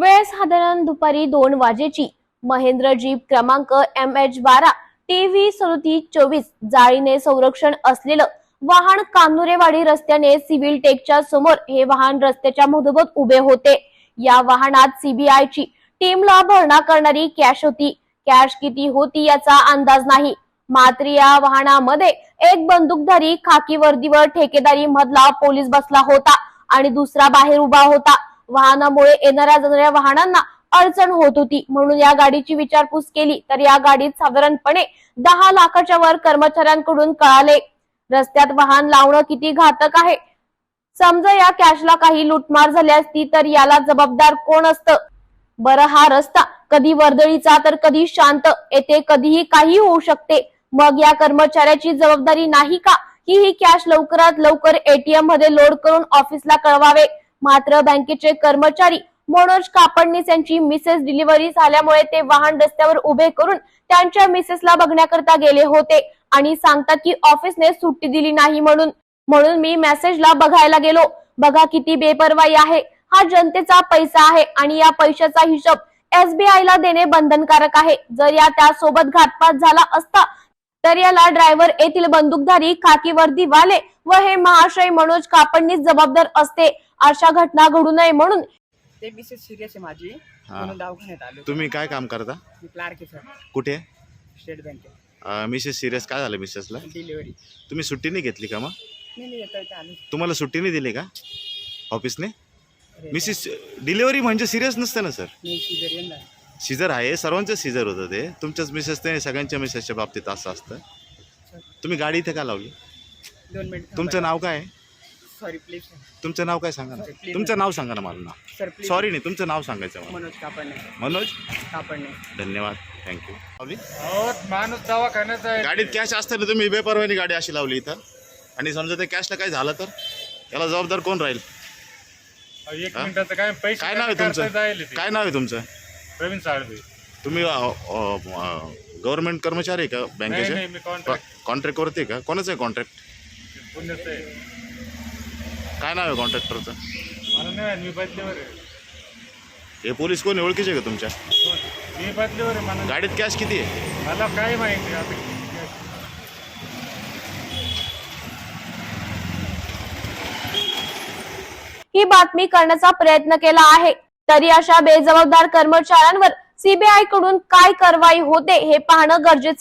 वेळ साधारण दुपारी दोन वाजेची. महेंद्र जीप क्रमांक एम एच बारा टीव्ही सदोतीस चोवीस जाळीने संरक्षण असलेलं वाहन कानुरेवाडी रस्त्याने सिव्हिल टेकच्या समोर हे वाहन रस्त्याच्या मधोमध उभे होते. या वाहनात सीबीआयची टीमला भरणा करणारी कॅश होती. कॅश किती होती याचा अंदाज नाही. मात्र या वाहनामध्ये एक बंदूकधारी खाकी वर्दीवर ठेकेदारी मधला पोलीस बसला होता आणि दुसरा बाहेर उभा होता. वाहनामुळे येणाऱ्या जाणाऱ्या वाहनांना अडचण होत होती. म्हणून या गाडीची विचारपूस केली. तर या गाडीत साधारणपणे दहा लाखाच्या वर कर्मचाऱ्यांकडून कळाले. रस्त्यात वाहन लावणं किती घातक आहे? समजा या कॅशला काही लुटमार झाली असती तर याला जबाबदार कोण असतं? बरं हा रस्ता कधी वर्दळीचा तर कधी शांत. येथे कधीही काही होऊ शकते. मग या कर्मचाऱ्याची जबाबदारी नाही का? की ही कॅश लवकरात लवकर एटीएममध्ये लोड करून ऑफिसला कळवावे. मात्र बँकेचे कर्मचारी मनोज कापडनीस यांची मिसेस डिलिव्हरी झाल्यामुळे ते वाहन रस्त्यावर उभे करून त्यांच्या मिसेसला बघण्याकरता गेले होते आणि सांगतात की ऑफिसने सुट्टी दिली नाही म्हणून म्हणून मी मेसेजला बघायला गेलो. बघा किती बेपरवाई आहे. हा जनतेचा पैसा आहे आणि या पैशाचा हिशोब एसबीआय ला देणे बंधनकारक आहे. जर या त्यासोबत घातपात झाला असता तर याला ड्रायव्हर येथील बंदूकधारी खाकी वर्दी वाले व हे महाशय मनोज कापडनीच जबाबदार असते. अशा घटना घडू नये म्हणून ते मिसेस सिरियस आहे माझी हा. म्हणून दवाखान्यात आलो तुम्ही काय काम करता? मी क्लार्क आहे सर. कुठे? स्टेट बँकेत अं, मिसेस सिरियस काय झालं मिसेसला? डिलिव्हरी. तुम्ही सुट्टी नाही घेतली का मग? नाही नाही येतो इथे आलो. तुम्हाला सुट्टी नाही दिली का? ऑफिसने? मिसेस डिलिव्हरी म्हणजे सिरियस नसतं ना सर? मी सिझरियन झालो. सिझर आहे सर्वांचं सिझर होतं ते. तुमच्याच मिसेस ते सगळ्यांच्या मिसेसच्या बाबतीत असं असतं. तुम्ही गाडी इथे का लावली? दोन मिनिट तुमचं नाव काय आहे? सॉरी प्लीज तुमचं नाव काय सांगा ना. Please. तुमचं नाव सांगा ना मला नाव सर प्लीज सॉरी नाही तुमचं नाव सांगायचं मला. मनोज कापडणे. मनोज? कापडणे. धन्यवाद. थँक्यू लावली? अहो माणूस दवाखान्यात आहे. गाडीत कॅश असताना तुम्ही बेपरवानी गाडी अशी लावली इथं. आणि समजा ते कॅशला काय झालं तर? त्याला जबाबदार कोण राहील? अहो, एक हा? मिनिटाचं काय पैसे काय नाव आहे तुमचं. काय नाव आहे तुमचं? प्रवीण साळवे तुम्ही गव्हर्नमेंट कर्मचारी आहे का नाही बँकेचे कॉन्ट्रॅक्ट आहे का? कोणाचं आहे कॉन्ट्रॅक्ट पुण्याचं आहे. काय नाव आहे कॉन्ट्रॅक्टरचं मला नाही माहीत, मी बदलीवर आहे. हे पोलीस कोण आहे? ओळखीचे आहे का तुमच्या? मी बदलीवर आहे मला गाडीत कॅश किती आहे? मला काय माहिती आता. ही बातमी करण्याचा प्रयत्न केला आहे. तरी अशा बेजबाबदार कर्मचाऱ्यांवर सीबीआयकडून काय कारवाई होते हे पाहणं गरजेचं